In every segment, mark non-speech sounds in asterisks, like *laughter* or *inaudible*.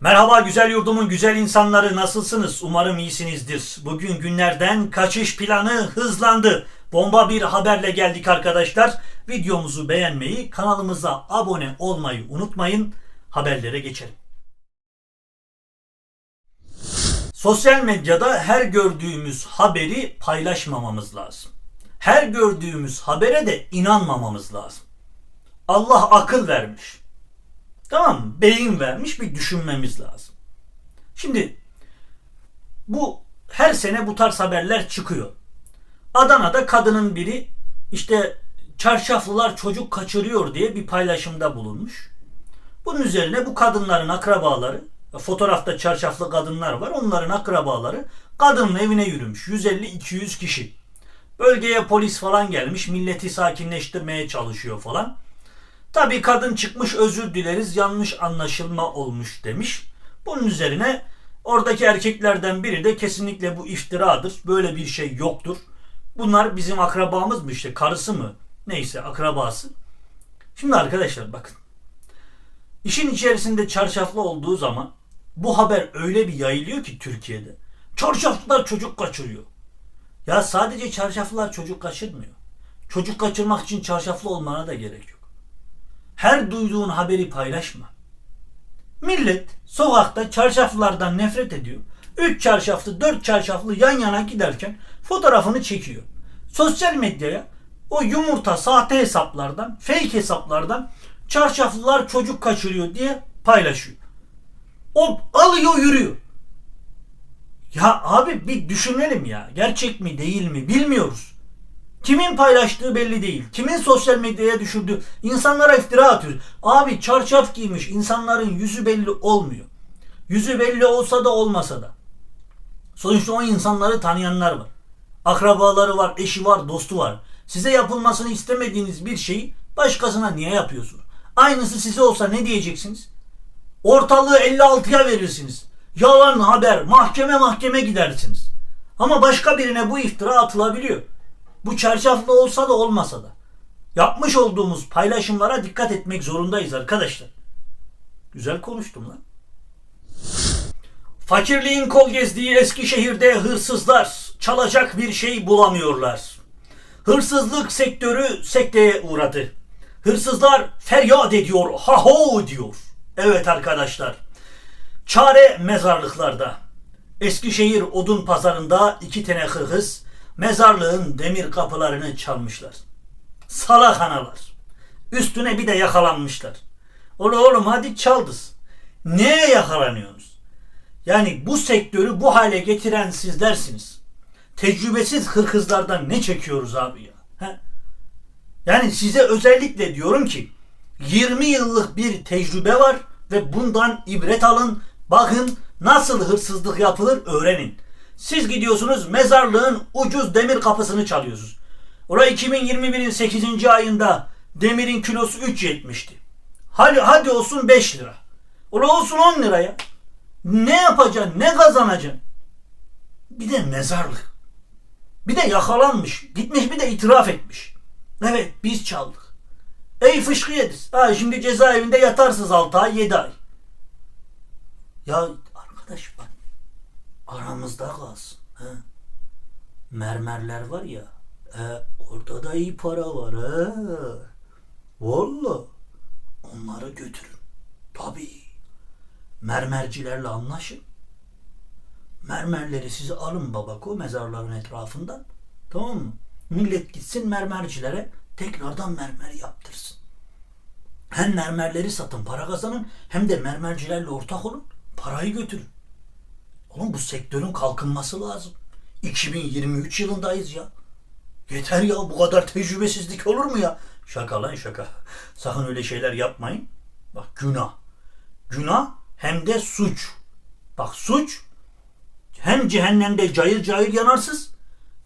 Merhaba güzel yurdumun güzel insanları nasılsınız? Umarım iyisinizdir. Bugün günlerden kaçış planı hızlandı. Bomba bir haberle geldik arkadaşlar. Videomuzu beğenmeyi, kanalımıza abone olmayı unutmayın. Haberlere geçelim. Sosyal medyada her gördüğümüz haberi paylaşmamamız lazım. Her gördüğümüz habere de inanmamamız lazım. Allah akıl vermiş. Tamam mı? Beyin vermiş bir düşünmemiz lazım. Şimdi bu her sene bu tarz haberler çıkıyor. Adana'da kadının biri işte çarşaflılar çocuk kaçırıyor diye bir paylaşımda bulunmuş. Bunun üzerine bu kadınların akrabaları, fotoğrafta çarşaflı kadınlar var, onların akrabaları kadının evine yürümüş. 150-200 kişi. Bölgeye polis falan gelmiş, milleti sakinleştirmeye çalışıyor falan. Tabii kadın çıkmış özür dileriz yanlış anlaşılma olmuş demiş. Bunun üzerine oradaki erkeklerden biri de kesinlikle bu iftiradır. Böyle bir şey yoktur. Bunlar bizim akrabamız mı işte karısı mı neyse akrabası. Şimdi arkadaşlar bakın. İşin içerisinde çarşaflı olduğu zaman bu haber öyle bir yayılıyor ki Türkiye'de. Çarşaflılar çocuk kaçırıyor. Ya sadece çarşaflılar çocuk kaçırmıyor. Çocuk kaçırmak için çarşaflı olmana da gerek yok. Her duyduğun haberi paylaşma. Millet sokakta çarşaflılardan nefret ediyor. Üç çarşaflı, dört çarşaflı yan yana giderken fotoğrafını çekiyor. Sosyal medyaya o yumurta sahte hesaplardan, fake hesaplardan çarşaflılar çocuk kaçırıyor diye paylaşıyor. O alıyor yürüyor. Ya abi bir düşünelim ya. Gerçek mi değil mi bilmiyoruz. Kimin paylaştığı belli değil. Kimin sosyal medyaya düşürdüğü. insanlara iftira atıyor. Abi çarşaf giymiş. insanların yüzü belli olmuyor. Yüzü belli olsa da olmasa da. Sonuçta o insanları tanıyanlar var. Akrabaları var, eşi var, dostu var. Size yapılmasını istemediğiniz bir şeyi başkasına niye yapıyorsunuz? Aynısı size olsa ne diyeceksiniz? Ortalığı 56'ya verirsiniz. Yalan haber, mahkeme mahkeme gidersiniz. Ama başka birine bu iftira atılabiliyor. Bu çarşaflı olsa da olmasa da. Yapmış olduğumuz paylaşımlara dikkat etmek zorundayız arkadaşlar. Güzel konuştum lan. Fakirliğin kol gezdiği Eskişehir'de hırsızlar çalacak bir şey bulamıyorlar. Hırsızlık sektörü sekteye uğradı. Hırsızlar feryat ediyor, ha ho diyor. Evet arkadaşlar. Çare mezarlıklarda. Eskişehir odun pazarında iki tane hırhız mezarlığın demir kapılarını çalmışlar. Salak analar. Üstüne bir de yakalanmışlar. Oğlum oğlum hadi çaldız. Neye yakalanıyorsunuz? Yani bu sektörü bu hale getiren sizlersiniz. Tecrübesiz hırkızlardan ne çekiyoruz abi ya? He? Yani size özellikle diyorum ki 20 yıllık bir tecrübe var ve bundan ibret alın. Bakın nasıl hırsızlık yapılır öğrenin. Siz gidiyorsunuz mezarlığın ucuz demir kapısını çalıyorsunuz. Oraya 2021'in 8. ayında demirin kilosu 3.70'ti. Hadi, hadi olsun 5 lira. Oraya olsun 10 liraya. Ne yapacaksın? Ne kazanacaksın? Bir de mezarlık. Bir de yakalanmış. Gitmiş bir de itiraf etmiş. Evet biz çaldık. Ey fışkı yediniz. Ha, şimdi cezaevinde yatarsınız 6 ay 7 ay. Ya arkadaş bak aramızda kalsın. He. Mermerler var ya. E, orada da iyi para var. He. Valla. Onları götürün. Tabii. Mermercilerle anlaşın. Mermerleri size alın babako mezarların etrafından. Tamam mı? Millet gitsin mermercilere tekrardan mermer yaptırsın. Hem mermerleri satın para kazanın hem de mermercilerle ortak olun parayı götürün. Oğlum bu sektörün kalkınması lazım. 2023 yılındayız ya. Yeter ya bu kadar tecrübesizlik olur mu ya? Şaka lan şaka. *laughs* Sakın öyle şeyler yapmayın. Bak günah. Günah hem de suç. Bak suç hem cehennemde cayır cayır yanarsız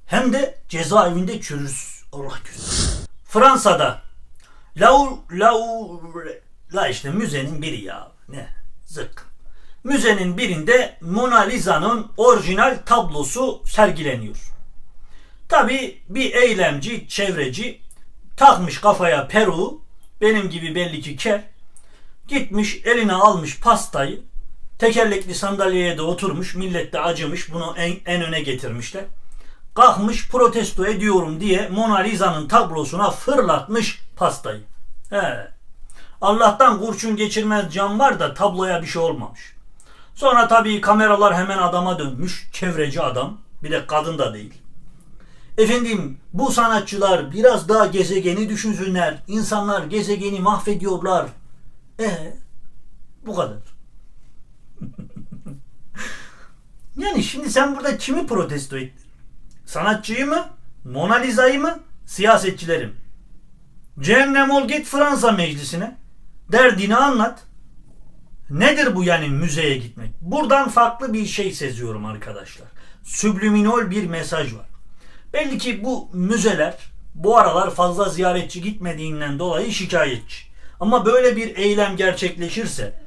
hem de cezaevinde çürürsüz. Allah güzel. Fransa'da Lau Lau la işte müzenin biri ya. Ne? Zık. Müzenin birinde Mona Lisa'nın orijinal tablosu sergileniyor. Tabi bir eylemci, çevreci takmış kafaya peruğu, benim gibi belli ki ker, gitmiş eline almış pastayı, Tekerlekli sandalyeye de oturmuş. Millet de acımış. Bunu en, en öne getirmişler. Kalkmış protesto ediyorum diye Mona Lisa'nın tablosuna fırlatmış pastayı. He. Allah'tan kurşun geçirmez cam var da tabloya bir şey olmamış. Sonra tabii kameralar hemen adama dönmüş. Çevreci adam. Bir de kadın da değil. Efendim bu sanatçılar biraz daha gezegeni düşünsünler. İnsanlar gezegeni mahvediyorlar. E bu kadar. *laughs* yani şimdi sen burada kimi protesto ettin? Sanatçıyı mı? Mona Lisa'yı mı? Siyasetçileri mi? Cehennem ol git Fransa meclisine. Derdini anlat. Nedir bu yani müzeye gitmek? Buradan farklı bir şey seziyorum arkadaşlar. Subliminal bir mesaj var. Belli ki bu müzeler bu aralar fazla ziyaretçi gitmediğinden dolayı şikayetçi. Ama böyle bir eylem gerçekleşirse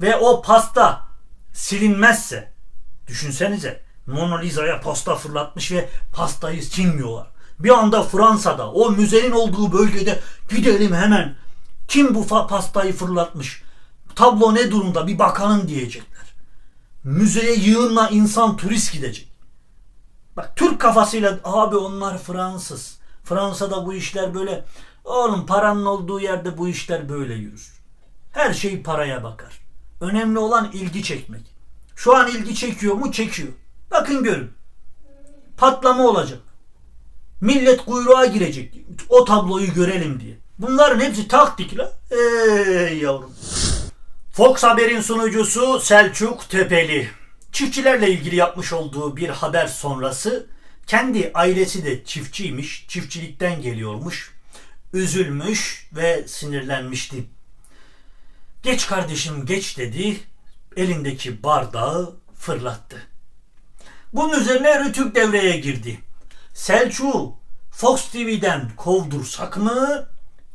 ve o pasta silinmezse düşünsenize Mona Lisa'ya pasta fırlatmış ve pastayı silmiyorlar. Bir anda Fransa'da o müzenin olduğu bölgede gidelim hemen. Kim bu pastayı fırlatmış? Tablo ne durumda bir bakalım diyecekler. Müzeye yığınla insan turist gidecek. Bak Türk kafasıyla abi onlar Fransız. Fransa'da bu işler böyle. Oğlum paranın olduğu yerde bu işler böyle yürür. Her şey paraya bakar. Önemli olan ilgi çekmek. Şu an ilgi çekiyor mu? Çekiyor. Bakın görün. Patlama olacak. Millet kuyruğa girecek. O tabloyu görelim diye. Bunların hepsi taktik la. Ey yavrum. Fox Haber'in sunucusu Selçuk Tepeli. Çiftçilerle ilgili yapmış olduğu bir haber sonrası kendi ailesi de çiftçiymiş, çiftçilikten geliyormuş. Üzülmüş ve sinirlenmişti. Geç kardeşim geç dedi, elindeki bardağı fırlattı. Bunun üzerine Rütük devreye girdi. Selçuk'u Fox TV'den kovdursak mı,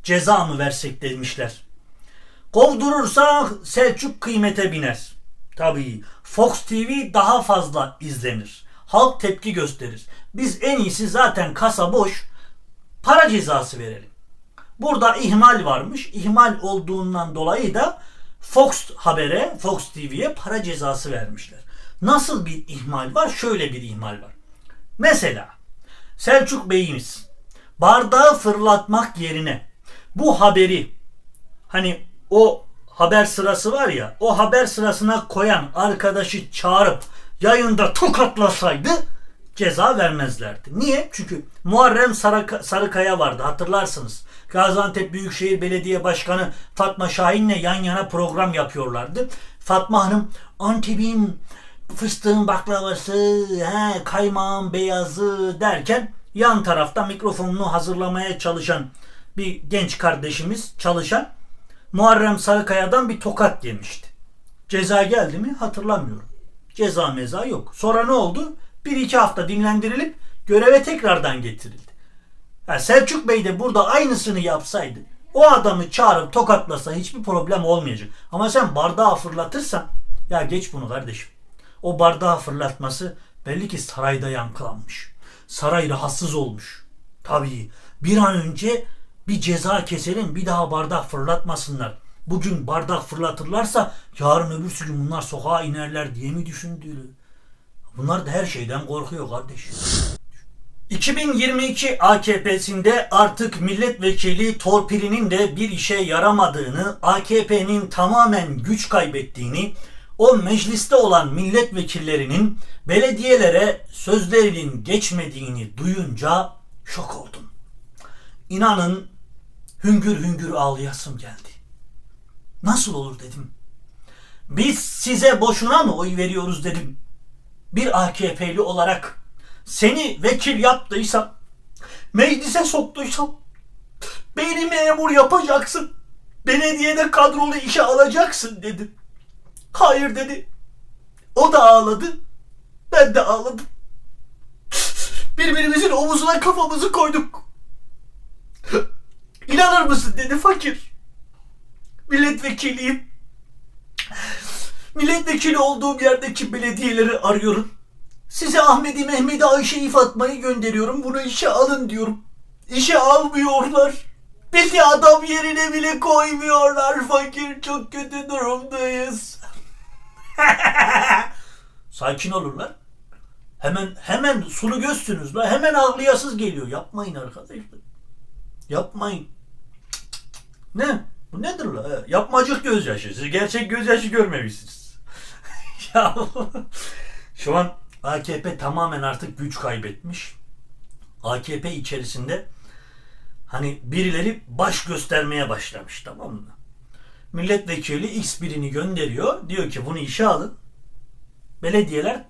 ceza mı versek demişler. Kovdurursak Selçuk kıymete biner. Tabii Fox TV daha fazla izlenir. Halk tepki gösterir. Biz en iyisi zaten kasa boş para cezası verelim. Burada ihmal varmış. İhmal olduğundan dolayı da Fox Haber'e, Fox TV'ye para cezası vermişler. Nasıl bir ihmal var? Şöyle bir ihmal var. Mesela Selçuk Bey'imiz bardağı fırlatmak yerine bu haberi hani o haber sırası var ya o haber sırasına koyan arkadaşı çağırıp yayında tokatlasaydı ceza vermezlerdi. Niye? Çünkü Muharrem Sarıka- Sarıkaya vardı hatırlarsınız. Gaziantep Büyükşehir Belediye Başkanı Fatma Şahin'le yan yana program yapıyorlardı. Fatma Hanım Antep'in fıstığın baklavası, he, kaymağın beyazı derken yan tarafta mikrofonunu hazırlamaya çalışan bir genç kardeşimiz çalışan Muharrem Sarıkaya'dan bir tokat yemişti. Ceza geldi mi hatırlamıyorum. Ceza meza yok. Sonra ne oldu? Bir iki hafta dinlendirilip göreve tekrardan getirildi. Ha, Selçuk Bey de burada aynısını yapsaydı o adamı çağırıp tokatlasa hiçbir problem olmayacak. Ama sen bardağı fırlatırsan ya geç bunu kardeşim. O bardağı fırlatması belli ki sarayda yankılanmış. Saray rahatsız olmuş. Tabii bir an önce bir ceza keselim bir daha bardak fırlatmasınlar. Bugün bardak fırlatırlarsa yarın öbürsü gün bunlar sokağa inerler diye mi düşündüğü? Bunlar da her şeyden korkuyor kardeş. 2022 AKP'sinde artık milletvekili torpilinin de bir işe yaramadığını, AKP'nin tamamen güç kaybettiğini, o mecliste olan milletvekillerinin belediyelere sözlerinin geçmediğini duyunca şok oldum. İnanın hüngür hüngür ağlayasım geldi. Nasıl olur dedim. Biz size boşuna mı oy veriyoruz dedim. Bir AKP'li olarak seni vekil yaptıysam, meclise soktuysam, beni memur yapacaksın, belediyede kadrolu işe alacaksın dedim. Hayır dedi. O da ağladı, ben de ağladım. Birbirimizin omuzuna kafamızı koyduk. Mısın dedi fakir. Milletvekiliyim. Milletvekili olduğum yerdeki belediyeleri arıyorum. Size Ahmet'i, Mehmet'i, Ayşe'yi, Fatma'yı gönderiyorum. Bunu işe alın diyorum. İşe almıyorlar. Bizi adam yerine bile koymuyorlar fakir. Çok kötü durumdayız. *laughs* Sakin olurlar. Hemen hemen sulu gözsünüz la. Hemen ağlayasız geliyor. Yapmayın arkadaşlar. Yapmayın. Ne? Bu nedir la? Yapmacık gözyaşı. Siz gerçek gözyaşı görmemişsiniz. *laughs* ya şu an AKP tamamen artık güç kaybetmiş. AKP içerisinde hani birileri baş göstermeye başlamış tamam mı? Milletvekili X birini gönderiyor. Diyor ki bunu işe alın. Belediyeler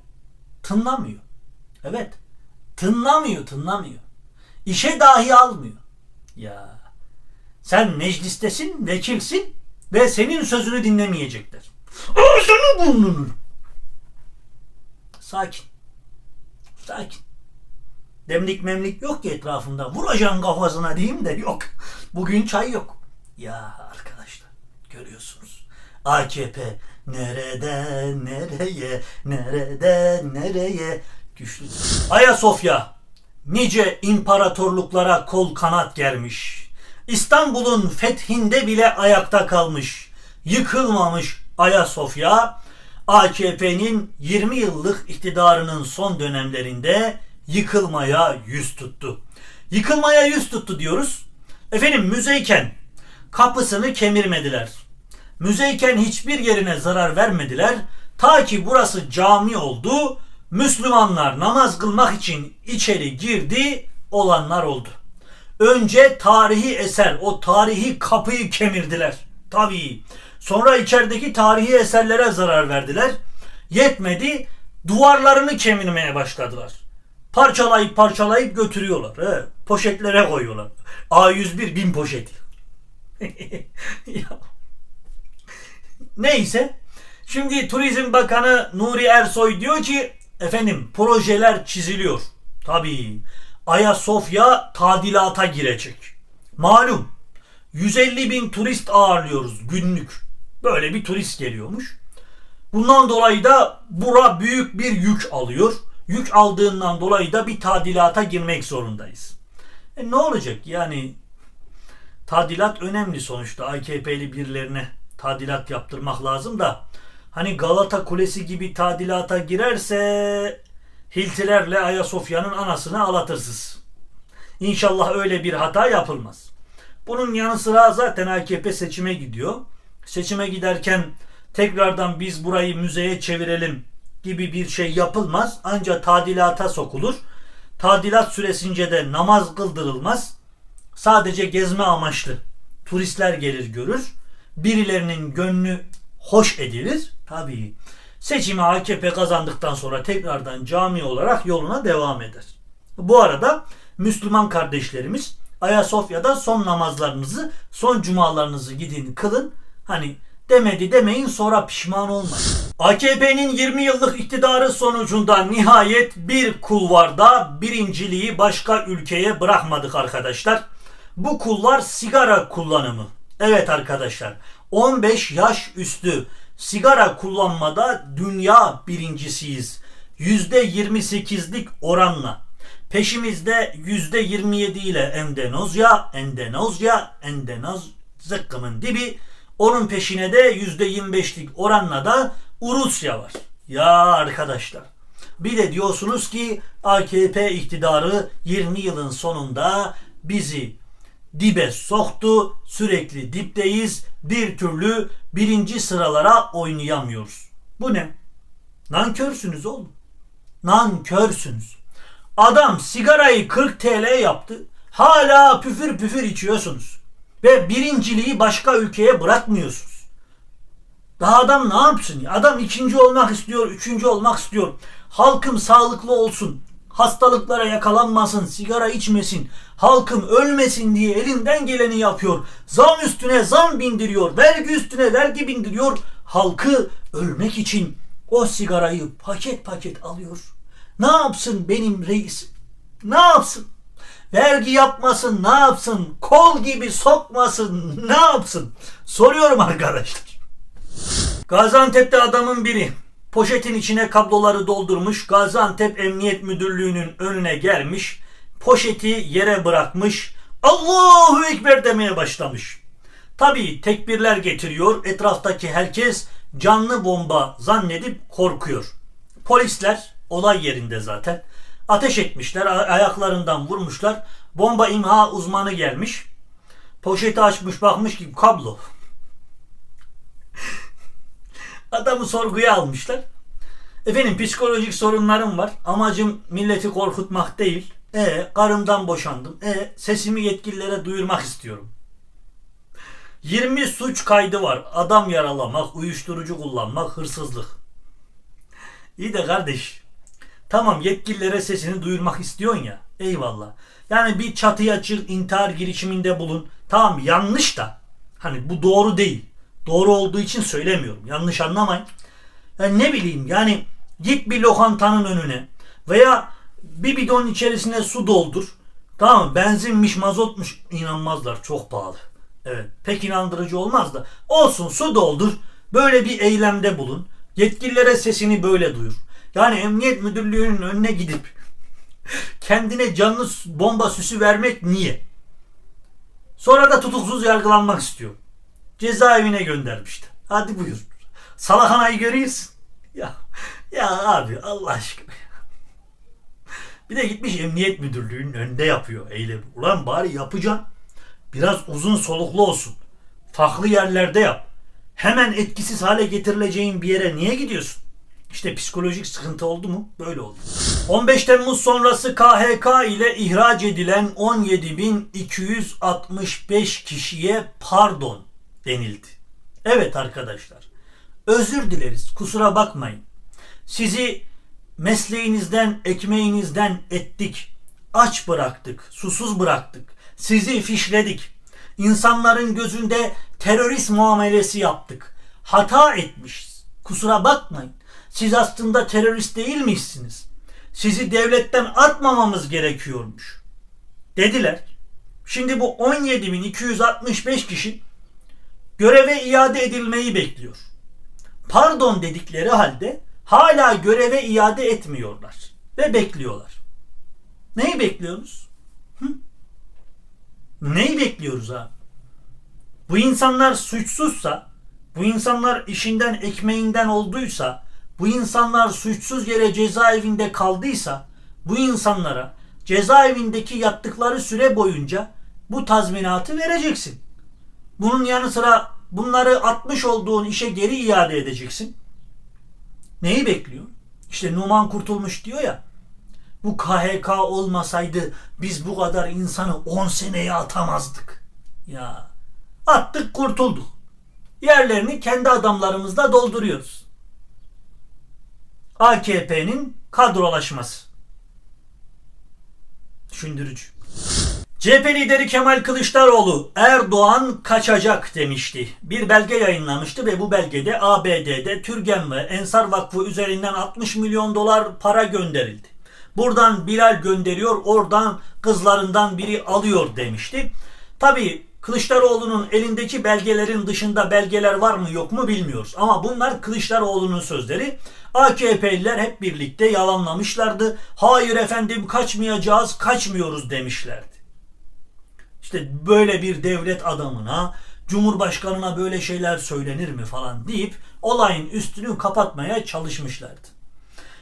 tınlamıyor. Evet. Tınlamıyor, tınlamıyor. İşe dahi almıyor. Ya sen meclistesin, vekilsin ve senin sözünü dinlemeyecekler. Ağzını burnunu. Sakin. Sakin. Demlik memlik yok ki etrafında. Vuracaksın kafasına diyeyim de yok. Bugün çay yok. Ya arkadaşlar görüyorsunuz. AKP nereden nereye, nereden nereye güçlü. Ayasofya nice imparatorluklara kol kanat germiş. İstanbul'un fethinde bile ayakta kalmış. Yıkılmamış Ayasofya AKP'nin 20 yıllık iktidarının son dönemlerinde yıkılmaya yüz tuttu. Yıkılmaya yüz tuttu diyoruz. Efendim müzeyken kapısını kemirmediler. Müzeyken hiçbir yerine zarar vermediler. Ta ki burası cami oldu. Müslümanlar namaz kılmak için içeri girdi olanlar oldu. Önce tarihi eser, o tarihi kapıyı kemirdiler. Tabii. Sonra içerideki tarihi eserlere zarar verdiler. Yetmedi, duvarlarını kemirmeye başladılar. Parçalayıp parçalayıp götürüyorlar. He, poşetlere koyuyorlar. A101 bin poşet. *laughs* Neyse. Şimdi Turizm Bakanı Nuri Ersoy diyor ki efendim projeler çiziliyor. Tabii. Ayasofya tadilata girecek. Malum 150 bin turist ağırlıyoruz günlük. Böyle bir turist geliyormuş. Bundan dolayı da bura büyük bir yük alıyor. Yük aldığından dolayı da bir tadilata girmek zorundayız. E ne olacak yani tadilat önemli sonuçta AKP'li birilerine tadilat yaptırmak lazım da hani Galata Kulesi gibi tadilata girerse hiltilerle Ayasofya'nın anasını ağlatırsız. İnşallah öyle bir hata yapılmaz. Bunun yanı sıra zaten AKP seçime gidiyor. Seçime giderken tekrardan biz burayı müzeye çevirelim gibi bir şey yapılmaz. Ancak tadilata sokulur. Tadilat süresince de namaz kıldırılmaz. Sadece gezme amaçlı turistler gelir görür. Birilerinin gönlü hoş edilir. Tabii seçimi AKP kazandıktan sonra tekrardan cami olarak yoluna devam eder. Bu arada Müslüman kardeşlerimiz Ayasofya'da son namazlarınızı, son cumalarınızı gidin kılın. Hani demedi demeyin sonra pişman olmayın. AKP'nin 20 yıllık iktidarı sonucunda nihayet bir kulvarda birinciliği başka ülkeye bırakmadık arkadaşlar. Bu kulvar sigara kullanımı. Evet arkadaşlar 15 yaş üstü sigara kullanmada dünya birincisiyiz. %28'lik oranla. Peşimizde %27 ile Endonezya, Endonezya, Endonez zıkkımın dibi. Onun peşine de %25'lik oranla da Rusya var. Ya arkadaşlar. Bir de diyorsunuz ki AKP iktidarı 20 yılın sonunda bizi dibe soktu. Sürekli dipteyiz. Bir türlü birinci sıralara oynayamıyoruz. Bu ne? Nankörsünüz oğlum. Nankörsünüz. Adam sigarayı 40 TL yaptı. Hala püfür püfür içiyorsunuz. Ve birinciliği başka ülkeye bırakmıyorsunuz. Daha adam ne yapsın? ya? Adam ikinci olmak istiyor, üçüncü olmak istiyor. Halkım sağlıklı olsun, hastalıklara yakalanmasın, sigara içmesin, halkım ölmesin diye elinden geleni yapıyor. Zam üstüne zam bindiriyor, vergi üstüne vergi bindiriyor. Halkı ölmek için o sigarayı paket paket alıyor. Ne yapsın benim reisim? Ne yapsın? Vergi yapmasın, ne yapsın? Kol gibi sokmasın, ne yapsın? Soruyorum arkadaşlar. Gaziantep'te adamın biri poşetin içine kabloları doldurmuş. Gaziantep Emniyet Müdürlüğü'nün önüne gelmiş. Poşeti yere bırakmış. Allahu Ekber demeye başlamış. Tabii tekbirler getiriyor. Etraftaki herkes canlı bomba zannedip korkuyor. Polisler olay yerinde zaten. Ateş etmişler, ayaklarından vurmuşlar. Bomba imha uzmanı gelmiş. Poşeti açmış bakmış ki kablo. Adamı sorguya almışlar. Efendim psikolojik sorunlarım var. Amacım milleti korkutmak değil. E karımdan boşandım. E sesimi yetkililere duyurmak istiyorum. 20 suç kaydı var. Adam yaralamak, uyuşturucu kullanmak, hırsızlık. İyi de kardeş. Tamam yetkililere sesini duyurmak istiyorsun ya. Eyvallah. Yani bir çatıya çık, intihar girişiminde bulun. Tamam yanlış da. Hani bu doğru değil. Doğru olduğu için söylemiyorum. Yanlış anlamayın. Yani ne bileyim yani git bir lokantanın önüne veya bir bidon içerisine su doldur. Tamam mı? benzinmiş mazotmuş inanmazlar çok pahalı. Evet pek inandırıcı olmaz da olsun su doldur böyle bir eylemde bulun. Yetkililere sesini böyle duyur. Yani emniyet müdürlüğünün önüne gidip *laughs* kendine canlı bomba süsü vermek niye? Sonra da tutuksuz yargılanmak istiyor. Cezaevine göndermişti. Hadi buyur. Salahanayı görüyorsun. Ya, ya abi Allah aşkına. Bir de gitmiş emniyet müdürlüğünün önünde yapıyor eylemi. Ulan bari yapacaksın. Biraz uzun soluklu olsun. Farklı yerlerde yap. Hemen etkisiz hale getirilececeğin bir yere niye gidiyorsun? İşte psikolojik sıkıntı oldu mu? Böyle oldu. 15 Temmuz sonrası KHK ile ihraç edilen 17.265 kişiye pardon denildi. Evet arkadaşlar. Özür dileriz. Kusura bakmayın. Sizi mesleğinizden, ekmeğinizden ettik. Aç bıraktık, susuz bıraktık. Sizi fişledik. İnsanların gözünde terörist muamelesi yaptık. Hata etmişiz. Kusura bakmayın. Siz aslında terörist değil misiniz? Sizi devletten atmamamız gerekiyormuş. Dediler. Şimdi bu 17.265 kişi göreve iade edilmeyi bekliyor. Pardon dedikleri halde hala göreve iade etmiyorlar ve bekliyorlar. Neyi bekliyoruz? Hı? Neyi bekliyoruz abi? Bu insanlar suçsuzsa, bu insanlar işinden ekmeğinden olduysa, bu insanlar suçsuz yere cezaevinde kaldıysa, bu insanlara cezaevindeki yattıkları süre boyunca bu tazminatı vereceksin. Bunun yanı sıra bunları atmış olduğun işe geri iade edeceksin. Neyi bekliyor? İşte Numan Kurtulmuş diyor ya. Bu KHK olmasaydı biz bu kadar insanı 10 seneye atamazdık. Ya attık kurtulduk. Yerlerini kendi adamlarımızla dolduruyoruz. AKP'nin kadrolaşması. Düşündürücü. CHP lideri Kemal Kılıçdaroğlu Erdoğan kaçacak demişti. Bir belge yayınlamıştı ve bu belgede ABD'de Türgen ve Ensar Vakfı üzerinden 60 milyon dolar para gönderildi. Buradan Bilal gönderiyor, oradan kızlarından biri alıyor demişti. Tabii Kılıçdaroğlu'nun elindeki belgelerin dışında belgeler var mı yok mu bilmiyoruz. Ama bunlar Kılıçdaroğlu'nun sözleri. AKP'liler hep birlikte yalanlamışlardı. Hayır efendim kaçmayacağız, kaçmıyoruz demişlerdi. İşte böyle bir devlet adamına, Cumhurbaşkanına böyle şeyler söylenir mi falan deyip olayın üstünü kapatmaya çalışmışlardı.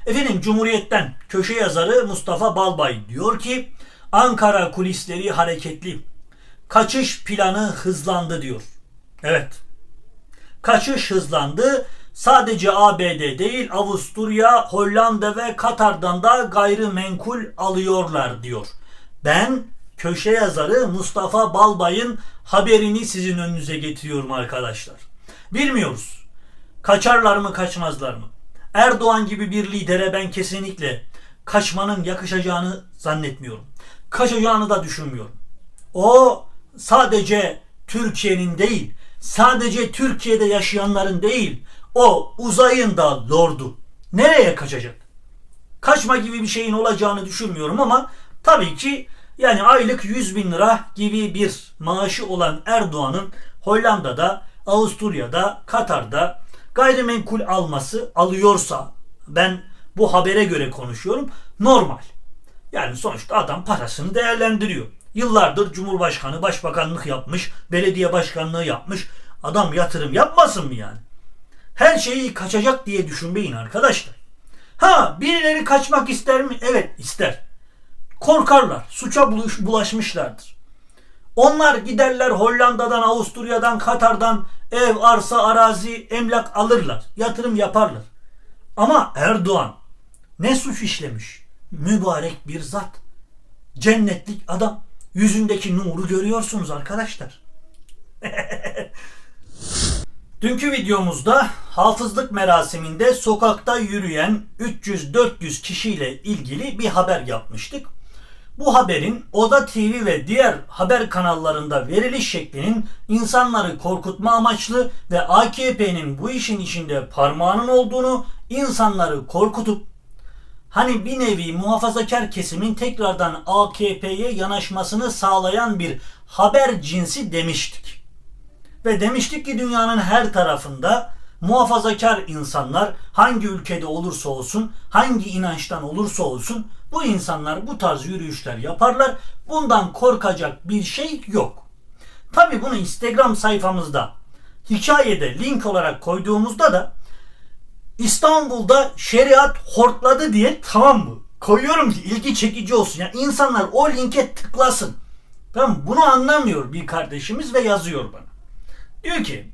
Efendim Cumhuriyet'ten köşe yazarı Mustafa Balbay diyor ki Ankara kulisleri hareketli. Kaçış planı hızlandı diyor. Evet. Kaçış hızlandı. Sadece ABD değil Avusturya, Hollanda ve Katar'dan da gayrimenkul alıyorlar diyor. Ben köşe yazarı Mustafa Balbay'ın haberini sizin önünüze getiriyorum arkadaşlar. Bilmiyoruz. Kaçarlar mı kaçmazlar mı? Erdoğan gibi bir lidere ben kesinlikle kaçmanın yakışacağını zannetmiyorum. Kaçacağını da düşünmüyorum. O sadece Türkiye'nin değil, sadece Türkiye'de yaşayanların değil, o uzayın da lordu. Nereye kaçacak? Kaçma gibi bir şeyin olacağını düşünmüyorum ama tabii ki yani aylık 100 bin lira gibi bir maaşı olan Erdoğan'ın Hollanda'da, Avusturya'da, Katar'da gayrimenkul alması alıyorsa ben bu habere göre konuşuyorum normal. Yani sonuçta adam parasını değerlendiriyor. Yıllardır Cumhurbaşkanı başbakanlık yapmış, belediye başkanlığı yapmış. Adam yatırım yapmasın mı yani? Her şeyi kaçacak diye düşünmeyin arkadaşlar. Ha birileri kaçmak ister mi? Evet ister. Korkarlar. Suça bulaşmışlardır. Onlar giderler Hollanda'dan, Avusturya'dan, Katar'dan ev, arsa, arazi, emlak alırlar. Yatırım yaparlar. Ama Erdoğan ne suç işlemiş? Mübarek bir zat. Cennetlik adam. Yüzündeki nuru görüyorsunuz arkadaşlar. *laughs* Dünkü videomuzda hafızlık merasiminde sokakta yürüyen 300-400 kişiyle ilgili bir haber yapmıştık. Bu haberin Oda TV ve diğer haber kanallarında veriliş şeklinin insanları korkutma amaçlı ve AKP'nin bu işin içinde parmağının olduğunu insanları korkutup hani bir nevi muhafazakar kesimin tekrardan AKP'ye yanaşmasını sağlayan bir haber cinsi demiştik. Ve demiştik ki dünyanın her tarafında muhafazakar insanlar hangi ülkede olursa olsun, hangi inançtan olursa olsun bu insanlar bu tarz yürüyüşler yaparlar. Bundan korkacak bir şey yok. Tabi bunu Instagram sayfamızda hikayede link olarak koyduğumuzda da İstanbul'da şeriat hortladı diye tamam mı? Koyuyorum ki ilgi çekici olsun. Yani insanlar o linke tıklasın. Ben bunu anlamıyor bir kardeşimiz ve yazıyor bana. Diyor ki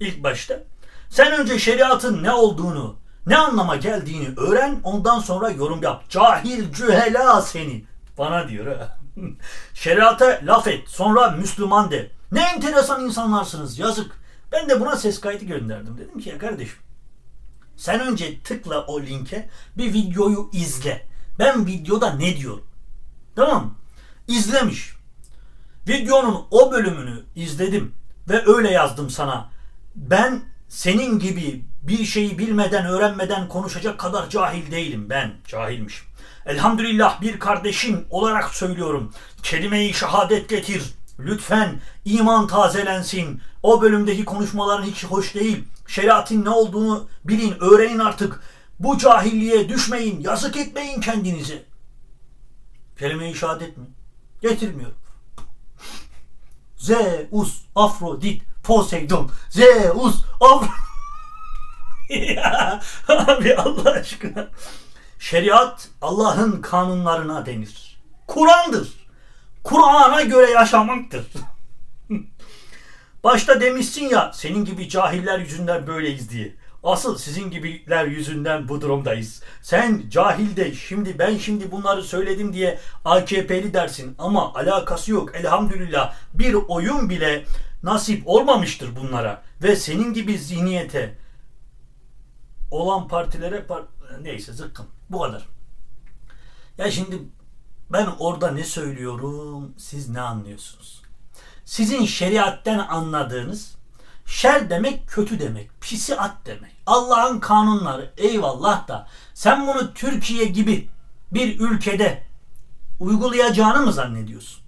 ilk başta sen önce şeriatın ne olduğunu, ne anlama geldiğini öğren ondan sonra yorum yap. Cahil cühela seni. Bana diyor ha. *laughs* Şeriata laf et sonra Müslüman de. Ne enteresan insanlarsınız yazık. Ben de buna ses kaydı gönderdim. Dedim ki ya kardeşim sen önce tıkla o linke bir videoyu izle. Ben videoda ne diyorum? Tamam? İzlemiş. Videonun o bölümünü izledim ve öyle yazdım sana. Ben senin gibi bir şeyi bilmeden, öğrenmeden konuşacak kadar cahil değilim ben. Cahilmişim. Elhamdülillah bir kardeşin olarak söylüyorum. Kelime-i şehadet getir. Lütfen iman tazelensin. O bölümdeki konuşmaların hiç hoş değil. Şeriatın ne olduğunu bilin, öğrenin artık. Bu cahilliğe düşmeyin, yazık etmeyin kendinizi. Kelime-i şehadet mi? Getirmiyorum. Zeus, Afrodit, Poseidon, Zeus, Afrodit. *laughs* ya abi Allah aşkına. Şeriat Allah'ın kanunlarına denir. Kur'an'dır. Kur'an'a göre yaşamaktır. *laughs* Başta demişsin ya senin gibi cahiller yüzünden böyleyiz diye. Asıl sizin gibiler yüzünden bu durumdayız. Sen cahil de şimdi ben şimdi bunları söyledim diye AKP'li dersin ama alakası yok. Elhamdülillah bir oyun bile nasip olmamıştır bunlara. Ve senin gibi zihniyete olan partilere par neyse zıkkım bu kadar. Ya şimdi ben orada ne söylüyorum siz ne anlıyorsunuz? Sizin şeriatten anladığınız şer demek kötü demek, pisi at demek. Allah'ın kanunları eyvallah da sen bunu Türkiye gibi bir ülkede uygulayacağını mı zannediyorsun?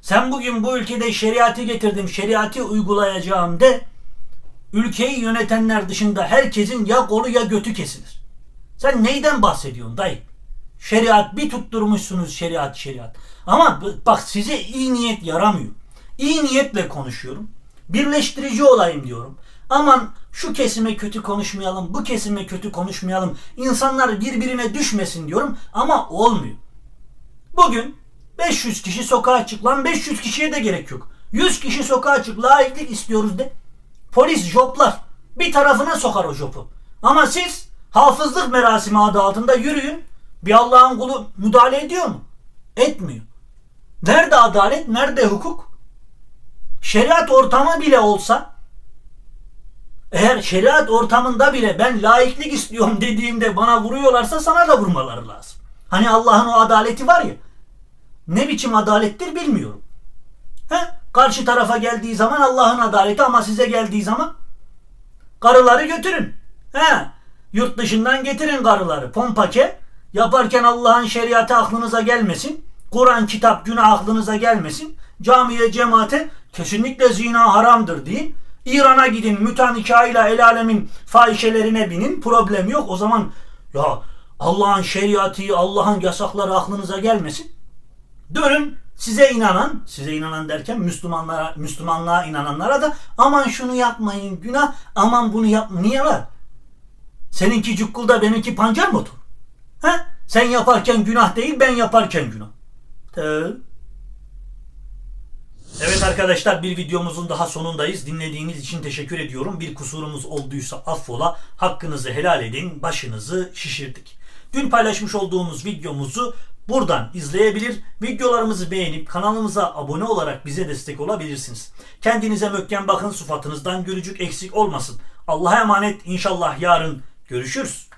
Sen bugün bu ülkede şeriatı getirdim, şeriatı uygulayacağım de ülkeyi yönetenler dışında herkesin ya kolu ya götü kesilir. Sen neyden bahsediyorsun dayı? Şeriat bir tutturmuşsunuz şeriat şeriat. Ama bak size iyi niyet yaramıyor. İyi niyetle konuşuyorum. Birleştirici olayım diyorum. Aman şu kesime kötü konuşmayalım, bu kesime kötü konuşmayalım. İnsanlar birbirine düşmesin diyorum ama olmuyor. Bugün 500 kişi sokağa çık lan 500 kişiye de gerek yok. 100 kişi sokağa çık laiklik istiyoruz de. Polis joplar. Bir tarafına sokar o jopu. Ama siz hafızlık merasimi adı altında yürüyün. Bir Allah'ın kulu müdahale ediyor mu? Etmiyor. Nerede adalet, nerede hukuk? Şeriat ortamı bile olsa eğer şeriat ortamında bile ben laiklik istiyorum *laughs* dediğimde bana vuruyorlarsa sana da vurmaları lazım. Hani Allah'ın o adaleti var ya. Ne biçim adalettir bilmiyorum. He? Karşı tarafa geldiği zaman Allah'ın adaleti ama size geldiği zaman karıları götürün. He? Yurt dışından getirin karıları. Pompake yaparken Allah'ın şeriatı aklınıza gelmesin. Kur'an kitap günah aklınıza gelmesin. Camiye cemaate kesinlikle zina haramdır deyin. İran'a gidin müta nikahıyla el alemin fahişelerine binin problem yok. O zaman ya Allah'ın şeriatı Allah'ın yasakları aklınıza gelmesin. Dönün Size inanan, size inanan derken Müslümanlara, Müslümanlığa inananlara da aman şunu yapmayın günah, aman bunu yap. Niye var? Seninki cukkulda benimki pancar motor. He? Sen yaparken günah değil, ben yaparken günah. Evet arkadaşlar bir videomuzun daha sonundayız. Dinlediğiniz için teşekkür ediyorum. Bir kusurumuz olduysa affola. Hakkınızı helal edin. Başınızı şişirdik. Dün paylaşmış olduğumuz videomuzu buradan izleyebilir. Videolarımızı beğenip kanalımıza abone olarak bize destek olabilirsiniz. Kendinize mökken bakın sıfatınızdan gülücük eksik olmasın. Allah'a emanet inşallah yarın görüşürüz.